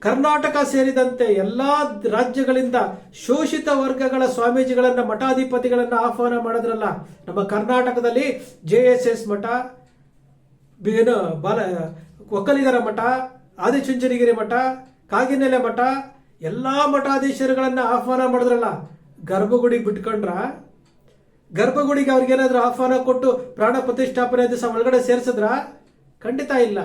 ಕರ್ನಾಟಕ ಸೇರಿದಂತೆ ಎಲ್ಲಾ ರಾಜ್ಯಗಳಿಂದ ಶೋಷಿತ ವರ್ಗಗಳ ಸ್ವಾಮೀಜಿಗಳನ್ನ, ಮಠಾಧಿಪತಿಗಳನ್ನ ಆಹ್ವಾನ ಮಾಡಿದ್ರಲ್ಲ, ನಮ್ಮ ಕರ್ನಾಟಕದಲ್ಲಿ ಜೆ ಎಸ್ ಎಸ್ ಮಠ ಏನು, ಬಾಲ, ಒಕ್ಕಲಿಗರ ಮಠ, ಆದಿಚುಂಚನಗಿರಿ ಮಠ, ಕಾಗಿನೆಲೆ ಮಠ, ಎಲ್ಲಾ ಮಠಾಧೀಶರುಗಳನ್ನ ಆಹ್ವಾನ ಮಾಡಿದ್ರಲ್ಲ ಗರ್ಭಗುಡಿ ಬಿಟ್ಕೊಂಡ್ರ? ಗರ್ಭಗುಡಿಗೆ ಅವ್ರಿಗೇನಾದ್ರೂ ಆಹ್ವಾನ ಕೊಟ್ಟು ಪ್ರಾಣ ಪ್ರತಿಷ್ಠಾಪನೆ ದಿವಸ ಒಳಗಡೆ ಸೇರಿಸಿದ್ರ? ಖಂಡಿತ ಇಲ್ಲ.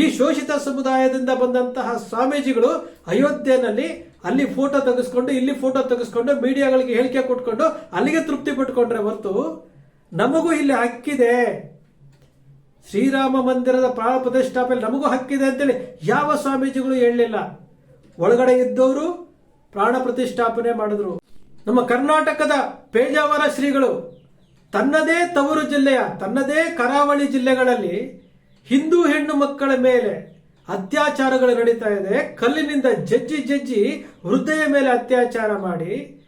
ಈ ಶೋಷಿತ ಸಮುದಾಯದಿಂದ ಬಂದಂತಹ ಸ್ವಾಮೀಜಿಗಳು ಅಯೋಧ್ಯೆಯಲ್ಲಿ ಅಲ್ಲಿ ಫೋಟೋ ತೆಗೆಸ್ಕೊಂಡು, ಇಲ್ಲಿ ಫೋಟೋ ತೆಗೆಸ್ಕೊಂಡು, ಮೀಡಿಯಾಗಳಿಗೆ ಹೇಳಿಕೆ ಕೊಟ್ಕೊಂಡು ಅಲ್ಲಿಗೆ ತೃಪ್ತಿ ಪಟ್ಕೊಂಡ್ರೆ ಹೊರತು ನಮಗೂ ಇಲ್ಲಿ ಹಕ್ಕಿದೆ. ಶ್ರೀರಾಮ ಮಂದಿರದ ಪ್ರಾಣ ಪ್ರತಿಷ್ಠಾಪನೆ ನಮಗೂ ಹಕ್ಕಿದೆ ಅಂತೇಳಿ ಯಾವ ಸ್ವಾಮೀಜಿಗಳು ಹೇಳಲಿಲ್ಲ. ಒಳಗಡೆ ಇದ್ದವರು ಪ್ರಾಣ ಪ್ರತಿಷ್ಠಾಪನೆ ಮಾಡಿದ್ರು. ನಮ್ಮ ಕರ್ನಾಟಕದ ಪೇಜಾವರ ಶ್ರೀಗಳು ತನ್ನದೇ ತವರು ಜಿಲ್ಲೆಯ, ತನ್ನದೇ ಕರಾವಳಿ ಜಿಲ್ಲೆಗಳಲ್ಲಿ ಹಿಂದೂ ಹೆಣ್ಣು ಮಕ್ಕಳ ಮೇಲೆ ಅತ್ಯಾಚಾರಗಳು ನಡೀತಾ ಇದೆ. ಕಲ್ಲಿನಿಂದ ಜಜ್ಜಿ ಜಜ್ಜಿ ವೃದ್ಧೆಯ ಮೇಲೆ ಅತ್ಯಾಚಾರ ಮಾಡಿ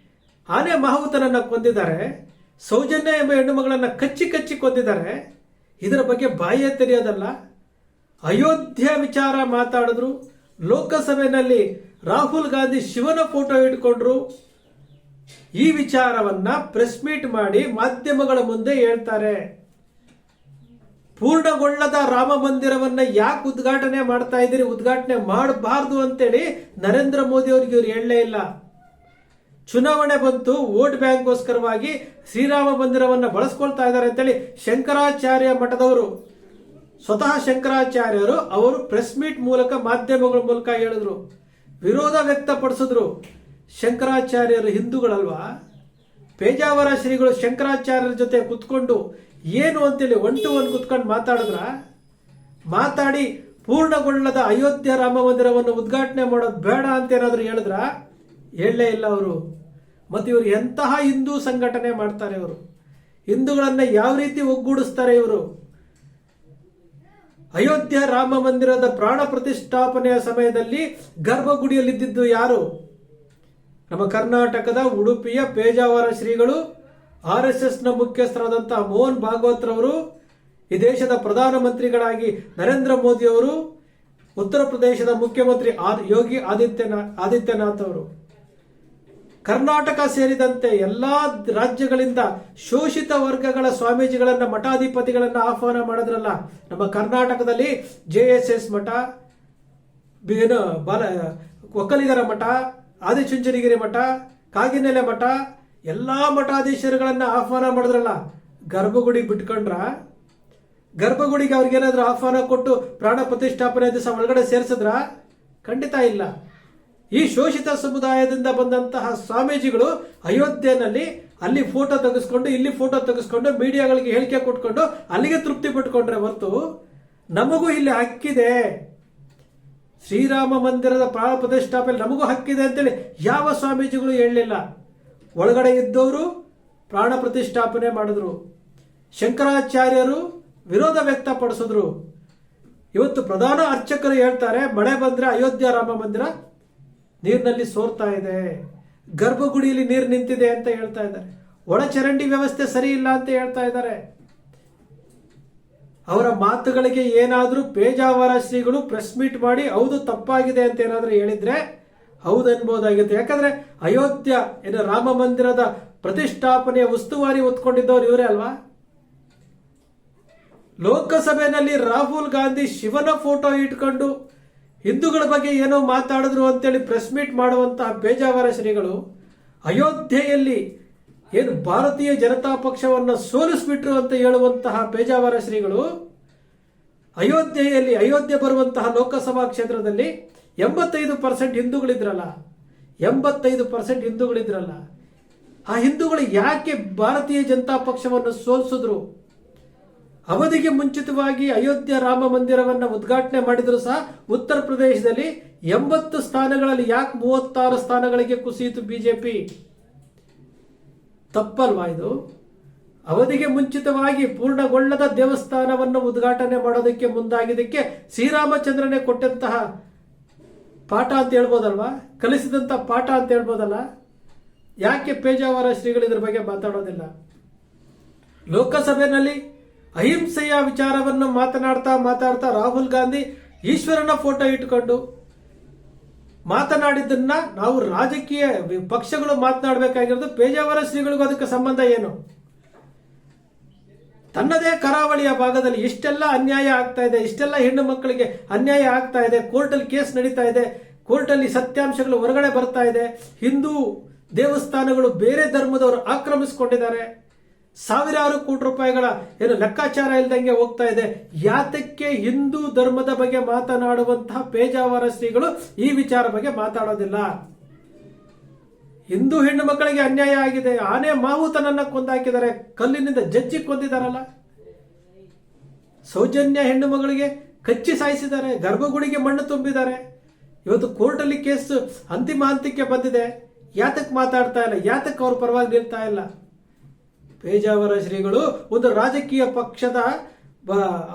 ಆನೆ ಮಹಾವುತನನ್ನ ಕೊಂದಿದ್ದಾರೆ. ಸೌಜನ್ಯ ಎಂಬ ಹೆಣ್ಣು ಮಗಳನ್ನ ಕಚ್ಚಿ ಕಚ್ಚಿ ಕೊಂದಿದ್ದಾರೆ. ಇದರ ಬಗ್ಗೆ ಬಾಯೇ ತೆರೆಯೋದಲ್ಲ. ಅಯೋಧ್ಯೆ ವಿಚಾರ ಮಾತಾಡಿದ್ರು. ಲೋಕಸಭೆಯಲ್ಲಿ ರಾಹುಲ್ ಗಾಂಧಿ ಶಿವನ ಫೋಟೋ ಇಟ್ಕೊಂಡ್ರು. ಈ ವಿಚಾರವನ್ನ ಪ್ರೆಸ್ ಮೀಟ್ ಮಾಡಿ ಮಾಧ್ಯಮಗಳ ಮುಂದೆ ಹೇಳ್ತಾರೆ. ಪೂರ್ಣಗೊಳ್ಳದ ರಾಮ ಮಂದಿರವನ್ನ ಯಾಕೆ ಉದ್ಘಾಟನೆ ಮಾಡ್ತಾ ಇದ್ದೀರಿ? ಉದ್ಘಾಟನೆ ಮಾಡಬಾರ್ದು ಅಂತೇಳಿ ನರೇಂದ್ರ ಮೋದಿ ಅವರಿಗೆ ಇವ್ರು ಹೇಳಲೇ ಇಲ್ಲ. ಚುನಾವಣೆ ಬಂತು, ವೋಟ್ ಬ್ಯಾಂಕ್ಗೋಸ್ಕರವಾಗಿ ಶ್ರೀರಾಮ ಮಂದಿರವನ್ನ ಬಳಸ್ಕೊಳ್ತಾ ಇದ್ದಾರೆ ಅಂತೇಳಿ ಶಂಕರಾಚಾರ್ಯ ಮಠದವರು, ಸ್ವತಃ ಶಂಕರಾಚಾರ್ಯರು ಅವರು ಪ್ರೆಸ್ ಮೀಟ್ ಮೂಲಕ ಮಾಧ್ಯಮಗಳ ಮೂಲಕ ಹೇಳಿದ್ರು. ವಿರೋಧ ವ್ಯಕ್ತಪಡಿಸಿದ್ರು. ಶಂಕರಾಚಾರ್ಯರು ಹಿಂದೂಗಳಲ್ವಾ? ಪೇಜಾವರ ಶ್ರೀಗಳು ಶಂಕರಾಚಾರ್ಯರ ಜೊತೆ ಕುತ್ಕೊಂಡು ಏನು ಅಂತೇಳಿ ಒನ್ ಟು ಒನ್ ಕುತ್ಕೊಂಡು ಮಾತಾಡಿದ್ರ? ಮಾತಾಡಿ ಪೂರ್ಣಗೊಳ್ಳದ ಅಯೋಧ್ಯ ರಾಮ ಮಂದಿರವನ್ನು ಉದ್ಘಾಟನೆ ಮಾಡೋದು ಬೇಡ ಅಂತ ಏನಾದರೂ ಹೇಳಿದ್ರ? ಹೇಳಲೇ ಇಲ್ಲ ಅವರು. ಮತ್ತು ಇವರು ಎಂತಹ ಹಿಂದೂ ಸಂಘಟನೆ ಮಾಡ್ತಾರೆ ಇವರು? ಹಿಂದೂಗಳನ್ನು ಯಾವ ರೀತಿ ಒಗ್ಗೂಡಿಸ್ತಾರೆ ಇವರು? ಅಯೋಧ್ಯ ರಾಮ ಮಂದಿರದ ಪ್ರಾಣ ಪ್ರತಿಷ್ಠಾಪನೆಯ ಸಮಯದಲ್ಲಿ ಗರ್ಭಗುಡಿಯಲ್ಲಿದ್ದಿದ್ದು ಯಾರು? ನಮ್ಮ ಕರ್ನಾಟಕದ ಉಡುಪಿಯ ಪೇಜಾವರ ಶ್ರೀಗಳು ಆರ್ ಎಸ್ ಎಸ್ನ ಮುಖ್ಯಸ್ಥರಾದಂತಹ ಮೋಹನ್ ಭಾಗವತ್ ರವರು ಈ ದೇಶದ ಪ್ರಧಾನಮಂತ್ರಿಗಳಾಗಿ ನರೇಂದ್ರ ಮೋದಿ ಅವರು ಉತ್ತರ ಪ್ರದೇಶದ ಮುಖ್ಯಮಂತ್ರಿ ಯೋಗಿ ಆದಿತ್ಯನಾಥ್ ಆದಿತ್ಯನಾಥ್ ಅವರು. ಕರ್ನಾಟಕ ಸೇರಿದಂತೆ ಎಲ್ಲಾ ರಾಜ್ಯಗಳಿಂದ ಶೋಷಿತ ವರ್ಗಗಳ ಸ್ವಾಮೀಜಿಗಳನ್ನ, ಮಠಾಧಿಪತಿಗಳನ್ನ ಆಹ್ವಾನ ಮಾಡಿದ್ರಲ್ಲ, ನಮ್ಮ ಕರ್ನಾಟಕದಲ್ಲಿ ಜೆ ಎಸ್ ಎಸ್ ಮಠ ಬಾಲ, ಒಕ್ಕಲಿಗರ ಮಠ, ಆದಿಚುಂಚನಗಿರಿ ಮಠ, ಕಾಗಿನೆಲೆ ಮಠ ಎಲ್ಲಾ ಮಠಾಧೀಶರುಗಳನ್ನ ಆಹ್ವಾನ ಮಾಡಿದ್ರಲ್ಲ ಗರ್ಭಗುಡಿ ಬಿಟ್ಕೊಂಡ್ರ, ಗರ್ಭಗುಡಿಗೆ ಅವ್ರಿಗೇನಾದ್ರೂ ಆಹ್ವಾನ ಕೊಟ್ಟು ಪ್ರಾಣ ಪ್ರತಿಷ್ಠಾಪನೆ ದಿವಸ ಒಳಗಡೆ ಸೇರಿಸಿದ್ರ? ಖಂಡಿತ ಇಲ್ಲ. ಈ ಶೋಷಿತ ಸಮುದಾಯದಿಂದ ಬಂದಂತಹ ಸ್ವಾಮೀಜಿಗಳು ಅಯೋಧ್ಯೆಯಲ್ಲಿ ಅಲ್ಲಿ ಫೋಟೋ ತೆಗೆಸ್ಕೊಂಡು, ಇಲ್ಲಿ ಫೋಟೋ ತೆಗೆಸ್ಕೊಂಡು, ಮೀಡಿಯಾಗಳಿಗೆ ಹೇಳಿಕೆ ಕೊಟ್ಕೊಂಡು ಅಲ್ಲಿಗೆ ತೃಪ್ತಿ ಪಟ್ಕೊಂಡ್ರೆ ಹೊರತು ನಮಗೂ ಇಲ್ಲಿ ಹಕ್ಕಿದೆ. ಶ್ರೀರಾಮ ಮಂದಿರದ ಪ್ರಾಣ ಪ್ರತಿಷ್ಠಾಪನೆ ನಮಗೂ ಹಕ್ಕಿದೆ ಅಂತೇಳಿ ಯಾವ ಸ್ವಾಮೀಜಿಗಳು ಹೇಳಲಿಲ್ಲ. ಒಳಗಡೆ ಇದ್ದವರು ಪ್ರಾಣ ಪ್ರತಿಷ್ಠಾಪನೆ ಮಾಡಿದ್ರು. ಶಂಕರಾಚಾರ್ಯರು ವಿರೋಧ ವ್ಯಕ್ತಪಡಿಸಿದ್ರು. ಇವತ್ತು ಪ್ರಧಾನ ಅರ್ಚಕರು ಹೇಳ್ತಾರೆ, ಮಳೆ ಬಂದರೆ ಅಯೋಧ್ಯ ರಾಮ ಮಂದಿರ ನೀರಿನಲ್ಲಿ ಸೋರ್ತಾ ಇದೆ. ಗರ್ಭಗುಡಿಯಲ್ಲಿ ನೀರು ನಿಂತಿದೆ ಅಂತ ಹೇಳ್ತಾ ಇದ್ದಾರೆ. ಒಳಚರಂಡಿ ವ್ಯವಸ್ಥೆ ಸರಿ ಇಲ್ಲ ಅಂತ ಹೇಳ್ತಾ ಇದ್ದಾರೆ. ಅವರ ಮಾತುಗಳಿಗೆ ಏನಾದರೂ ಪೇಜಾವರ ಶ್ರೀಗಳು ಪ್ರೆಸ್ ಮೀಟ್ ಮಾಡಿ, ಹೌದು ತಪ್ಪಾಗಿದೆ ಅಂತ ಏನಾದರೂ ಹೇಳಿದ್ರೆ ಹೌದು ಅನ್ಬೋದಾಗಿತ್ತು ಯಾಕಂದ್ರೆ ಅಯೋಧ್ಯ ಏನು ರಾಮ ಮಂದಿರದ ಪ್ರತಿಷ್ಠಾಪನೆಯ ಉಸ್ತುವಾರಿ ಹೊತ್ಕೊಂಡಿದ್ದವ್ರು ಇವರೇ ಅಲ್ವಾ? ಲೋಕಸಭೆಯಲ್ಲಿ ರಾಹುಲ್ ಗಾಂಧಿ ಶಿವನ ಫೋಟೋ ಇಟ್ಕೊಂಡು ಹಿಂದೂಗಳ ಬಗ್ಗೆ ಏನೋ ಮಾತಾಡಿದ್ರು ಅಂತೇಳಿ ಪ್ರೆಸ್ ಮೀಟ್ ಮಾಡುವಂತಹ ಬೇಜಾವರ ಶ್ರೀಗಳು, ಅಯೋಧ್ಯೆಯಲ್ಲಿ ಏನು ಭಾರತೀಯ ಜನತಾ ಪಕ್ಷವನ್ನು ಸೋಲಿಸ್ಬಿಟ್ರು ಅಂತ ಹೇಳುವಂತಹ ಪೇಜಾವರ ಶ್ರೀಗಳು, ಅಯೋಧ್ಯೆಯಲ್ಲಿ ಅಯೋಧ್ಯೆ ಬರುವಂತಹ ಲೋಕಸಭಾ ಕ್ಷೇತ್ರದಲ್ಲಿ ಎಂಬತ್ತೈದು ಪರ್ಸೆಂಟ್ ಹಿಂದೂಗಳಿದ್ರಲ್ಲ? ಎಂಬತ್ತೈದು ಪರ್ಸೆಂಟ್ ಹಿಂದೂಗಳಿದ್ರಲ್ಲ? ಆ ಹಿಂದೂಗಳು ಯಾಕೆ ಭಾರತೀಯ ಜನತಾ ಪಕ್ಷವನ್ನು ಸೋಲಿಸಿದ್ರು? ಅವಧಿಗೆ ಮುಂಚಿತವಾಗಿ ಅಯೋಧ್ಯ ರಾಮ ಮಂದಿರವನ್ನು ಉದ್ಘಾಟನೆ ಮಾಡಿದ್ರು ಸಹ ಉತ್ತರ ಪ್ರದೇಶದಲ್ಲಿ ಎಂಬತ್ತು ಸ್ಥಾನಗಳಲ್ಲಿ ಯಾಕೆ ಮೂವತ್ತಾರು ಸ್ಥಾನಗಳಿಗೆ ಕುಸಿಯಿತು ಬಿಜೆಪಿ? ತಪ್ಪಲ್ವಾ ಇದು? ಅವಧಿಗೆ ಮುಂಚಿತವಾಗಿ ಪೂರ್ಣಗೊಳ್ಳದ ದೇವಸ್ಥಾನವನ್ನು ಉದ್ಘಾಟನೆ ಮಾಡೋದಕ್ಕೆ ಮುಂದಾಗಿದ್ದಕ್ಕೆ ಶ್ರೀರಾಮಚಂದ್ರನೇ ಕೊಟ್ಟಂತಹ ಪಾಠ ಅಂತ ಹೇಳ್ಬೋದಲ್ವಾ? ಕಲಿಸಿದಂಥ ಪಾಠ ಅಂತ ಹೇಳ್ಬೋದಲ್ಲ? ಯಾಕೆ ಪೇಜಾವರ ಶ್ರೀಗಳು ಇದ್ರ ಬಗ್ಗೆ ಮಾತಾಡೋದಿಲ್ಲ? ಲೋಕಸಭೆಯಲ್ಲಿ ಅಹಿಂಸೆಯ ವಿಚಾರವನ್ನು ಮಾತನಾಡ್ತಾ ಮಾತಾಡ್ತಾ ರಾಹುಲ್ ಗಾಂಧಿ ಈಶ್ವರನ ಫೋಟೋ ಇಟ್ಕೊಂಡು ಮಾತನಾಡಿದ್ದನ್ನ ನಾವು ರಾಜಕೀಯ ಪಕ್ಷಗಳು ಮಾತನಾಡಬೇಕಾಗಿರೋದು ಪೇಜಾವರ ಶ್ರೀಗಳಿಗೂ ಅದಕ್ಕೆ ಸಂಬಂಧ ಏನು? ತನ್ನದೇ ಕರಾವಳಿಯ ಭಾಗದಲ್ಲಿ ಇಷ್ಟೆಲ್ಲ ಅನ್ಯಾಯ ಆಗ್ತಾ ಇದೆ, ಇಷ್ಟೆಲ್ಲ ಹೆಣ್ಣು ಮಕ್ಕಳಿಗೆ ಅನ್ಯಾಯ ಆಗ್ತಾ ಇದೆ, ಕೋರ್ಟಲ್ಲಿ ಕೇಸ್ ನಡೀತಾ ಇದೆ, ಕೋರ್ಟಲ್ಲಿ ಸತ್ಯಾಂಶಗಳು ಹೊರಗಡೆ ಬರ್ತಾ ಇದೆ, ಹಿಂದೂ ದೇವಸ್ಥಾನಗಳು ಬೇರೆ ಧರ್ಮದವರು ಆಕ್ರಮಿಸಿಕೊಂಡಿದ್ದಾರೆ. ಸಾವಿರಾರು ಕೋಟಿ ರೂಪಾಯಿಗಳ ಏನು ಲೆಕ್ಕಾಚಾರ ಇಲ್ದಂಗೆ ಹೋಗ್ತಾ ಇದೆ. ಯಾತಕ್ಕೆ ಹಿಂದೂ ಧರ್ಮದ ಬಗ್ಗೆ ಮಾತನಾಡುವಂತಹ ಪೇಜಾವರ ಶ್ರೀಗಳು ಈ ವಿಚಾರ ಬಗ್ಗೆ ಮಾತಾಡೋದಿಲ್ಲ. ಹಿಂದೂ ಹೆಣ್ಣು ಮಕ್ಕಳಿಗೆ ಅನ್ಯಾಯ ಆಗಿದೆ. ಆನೆ ಮಾವುತನನ್ನ ಕೊಂದಾಕಿದ್ದಾರೆ ಕಲ್ಲಿನಿಂದ ಜಜ್ಜಿ ಕೊಂದಿದಾರಲ್ಲ ಸೌಜನ್ಯ ಹೆಣ್ಣು ಮಗಳಿಗೆ ಕಚ್ಚಿ ಸಾಯಿಸಿದ್ದಾರೆ, ಗರ್ಭಗುಡಿಗೆ ಮಣ್ಣು ತುಂಬಿದ್ದಾರೆ. ಇವತ್ತು ಕೋರ್ಟಲ್ಲಿ ಕೇಸ್ ಅಂತಿಮ ಹಂತಕ್ಕೆ ಬಂದಿದೆ. ಯಾತಕ್ಕೆ ಮಾತಾಡ್ತಾ ಇಲ್ಲ ಯಾತಕ್ಕೆ ಅವ್ರ ಪರವಾಗಿ ನಿಲ್ತಾ ಇಲ್ಲ. ಪೇಜಾವರ ಶ್ರೀಗಳು, ಒಂದು ರಾಜಕೀಯ ಪಕ್ಷದ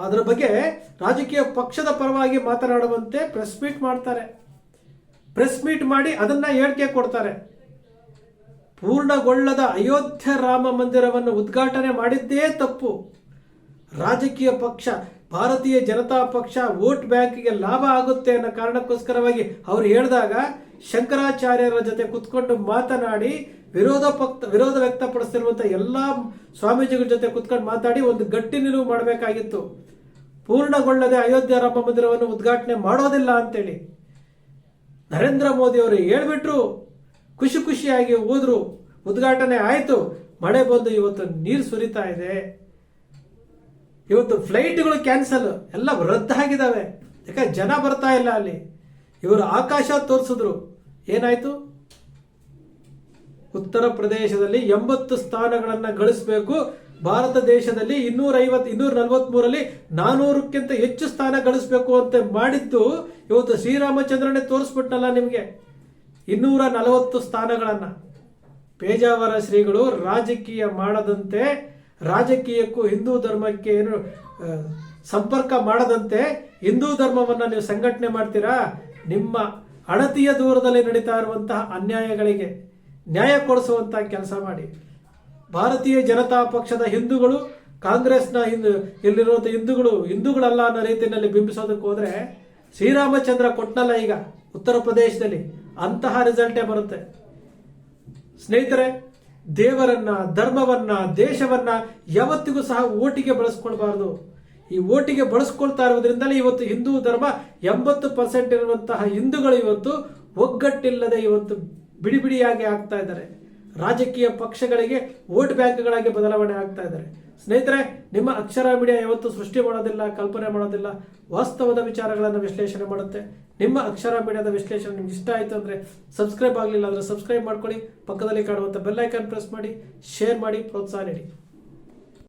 ಅದರ ಬಗ್ಗೆ ರಾಜಕೀಯ ಪಕ್ಷದ ಪರವಾಗಿ ಮಾತನಾಡುವಂತೆ ಪ್ರೆಸ್ ಮೀಟ್ ಮಾಡ್ತಾರೆ. ಪ್ರೆಸ್ ಮೀಟ್ ಮಾಡಿ ಅದನ್ನ ಹೇಳಿಕೆ ಕೊಡ್ತಾರೆ. ಪೂರ್ಣಗೊಳ್ಳದ ಅಯೋಧ್ಯ ರಾಮ ಮಂದಿರವನ್ನು ಉದ್ಘಾಟನೆ ಮಾಡಿದ್ದೇ ತಪ್ಪು. ರಾಜಕೀಯ ಪಕ್ಷ, ಭಾರತೀಯ ಜನತಾ ಪಕ್ಷ ವೋಟ್ ಬ್ಯಾಂಕಿಗೆ ಲಾಭ ಆಗುತ್ತೆ ಅನ್ನೋ ಕಾರಣಕ್ಕೋಸ್ಕರವಾಗಿ ಅವರು ಹೇಳಿದಾಗ ಶಂಕರಾಚಾರ್ಯರ ಜೊತೆ ಕುತ್ಕೊಂಡು ಮಾತನಾಡಿ ವಿರೋಧ ಪಕ್ಷ ವಿರೋಧ ವ್ಯಕ್ತಪಡಿಸ್ತಿರುವಂಥ ಎಲ್ಲಾ ಸ್ವಾಮೀಜಿಗಳ ಜೊತೆ ಕುತ್ಕೊಂಡು ಮಾತಾಡಿ ಒಂದು ಗಟ್ಟಿ ನಿಲುವು ಮಾಡಬೇಕಾಗಿತ್ತು. ಪೂರ್ಣಗೊಳ್ಳದೆ ಅಯೋಧ್ಯ ರಾಮ ಮಂದಿರವನ್ನು ಉದ್ಘಾಟನೆ ಮಾಡೋದಿಲ್ಲ ಅಂತೇಳಿ ನರೇಂದ್ರ ಮೋದಿ ಅವರು ಹೇಳ್ಬಿಟ್ರು. ಖುಷಿ ಖುಷಿಯಾಗಿ ಹೋದ್ರು. ಉದ್ಘಾಟನೆ ಆಯಿತು. ಮಳೆ ಬಂದು ಇವತ್ತು ನೀರು ಸುರಿತಾ ಇದೆ. ಇವತ್ತು ಫ್ಲೈಟ್ಗಳು ಕ್ಯಾನ್ಸಲ್. ಎಲ್ಲ ರದ್ದಾಗಿದ್ದಾವೆ ಯಾಕೆ ಜನ ಬರ್ತಾ ಇಲ್ಲ ಅಲ್ಲಿ. ಇವರು ಆಕಾಶ ತೋರಿಸಿದ್ರು. ಏನಾಯ್ತು? ಉತ್ತರ ಪ್ರದೇಶದಲ್ಲಿ ಎಂಬತ್ತು ಸ್ಥಾನಗಳನ್ನು ಗಳಿಸಬೇಕು. ಭಾರತ ದೇಶದಲ್ಲಿ ಇನ್ನೂರ ಐವತ್ ಇನ್ನೂರ ನಲವತ್ತ್ಮೂರಲ್ಲಿ ನಾನೂರಕ್ಕಿಂತ ಹೆಚ್ಚು ಸ್ಥಾನ ಗಳಿಸಬೇಕು ಅಂತ ಮಾಡಿದ್ದು ಇವತ್ತು ಶ್ರೀರಾಮಚಂದ್ರನೇ ತೋರಿಸ್ಬಿಟ್ನಲ್ಲ ನಿಮಗೆ. ಇನ್ನೂರ ನಲವತ್ತು ಸ್ಥಾನಗಳನ್ನು ಪೇಜಾವರ ಶ್ರೀಗಳು ರಾಜಕೀಯ ಮಾಡದಂತೆ, ರಾಜಕೀಯಕ್ಕೂ ಹಿಂದೂ ಧರ್ಮಕ್ಕೆ ಏನು ಸಂಪರ್ಕ ಮಾಡದಂತೆ ಹಿಂದೂ ಧರ್ಮವನ್ನು ನೀವು ಸಂಘಟನೆ ಮಾಡ್ತೀರಾ? ನಿಮ್ಮ ಅಣತಿಯ ದೂರದಲ್ಲಿ ನಡೀತಾ ಇರುವಂತಹ ಅನ್ಯಾಯಗಳಿಗೆ ನ್ಯಾಯ ಕೊಡಿಸುವಂತಹ ಕೆಲಸ ಮಾಡಿ. ಭಾರತೀಯ ಜನತಾ ಪಕ್ಷದ ಹಿಂದೂಗಳು, ಕಾಂಗ್ರೆಸ್ನ ಹಿಂದೂ ಇಲ್ಲಿರುವಂಥ ಹಿಂದೂಗಳು, ಹಿಂದೂಗಳಲ್ಲ ಅನ್ನೋ ರೀತಿಯಲ್ಲಿ ಬಿಂಬಿಸೋದಕ್ಕೆ ಹೋದ್ರೆ ಶ್ರೀರಾಮಚಂದ್ರ ಕೊಟ್ನಲ್ಲ ಈಗ ಉತ್ತರ ಪ್ರದೇಶದಲ್ಲಿ. ಅಂತಹ ರಿಸಲ್ಟೇ ಬರುತ್ತೆ. ಸ್ನೇಹಿತರೆ, ದೇವರನ್ನ, ಧರ್ಮವನ್ನ, ದೇಶವನ್ನ ಯಾವತ್ತಿಗೂ ಸಹ ಓಟಿಗೆ ಬಳಸ್ಕೊಳ್ಬಾರ್ದು. ಈ ಓಟಿಗೆ ಬಳಸ್ಕೊಳ್ತಾ ಇರೋದ್ರಿಂದಲೇ ಇವತ್ತು ಹಿಂದೂ ಧರ್ಮ ಎಂಬತ್ತು ಪರ್ಸೆಂಟ್ ಇರುವಂತಹ ಹಿಂದೂಗಳು ಇವತ್ತು ಒಗ್ಗಟ್ಟಿಲ್ಲದೆ ಇವತ್ತು ಬಿಡಿ ಬಿಡಿಯಾಗಿ ಆಗ್ತಾ ಇದ್ದಾರೆ. ರಾಜಕೀಯ ಪಕ್ಷಗಳಿಗೆ ವೋಟ್ ಬ್ಯಾಂಕ್ಗಳಾಗಿ ಬದಲಾವಣೆ ಆಗ್ತಾ ಇದ್ದಾರೆ. ಸ್ನೇಹಿತರೆ, ನಿಮ್ಮ ಅಕ್ಷರ ಮೀಡಿಯಾ ಯಾವತ್ತೂ ಸೃಷ್ಟಿ ಮಾಡೋದಿಲ್ಲ, ಕಲ್ಪನೆ ಮಾಡೋದಿಲ್ಲ. ವಾಸ್ತವದ ವಿಚಾರಗಳನ್ನು ವಿಶ್ಲೇಷಣೆ ಮಾಡುತ್ತೆ. ನಿಮ್ಮ ಅಕ್ಷರ ಮೀಡಿಯಾದ ವಿಶ್ಲೇಷಣೆ ನಿಮ್ಗೆ ಇಷ್ಟ ಆಯಿತು ಅಂದರೆ ಸಬ್ಸ್ಕ್ರೈಬ್ ಆಗಲಿಲ್ಲ ಅಂದರೆ ಸಬ್ಸ್ಕ್ರೈಬ್ ಮಾಡ್ಕೊಳ್ಳಿ. ಪಕ್ಕದಲ್ಲಿ ಕಾಣುವಂಥ ಐಕಾನ್ ಪ್ರೆಸ್ ಮಾಡಿ, ಶೇರ್ ಮಾಡಿ, ಪ್ರೋತ್ಸಾಹ ನೀಡಿ.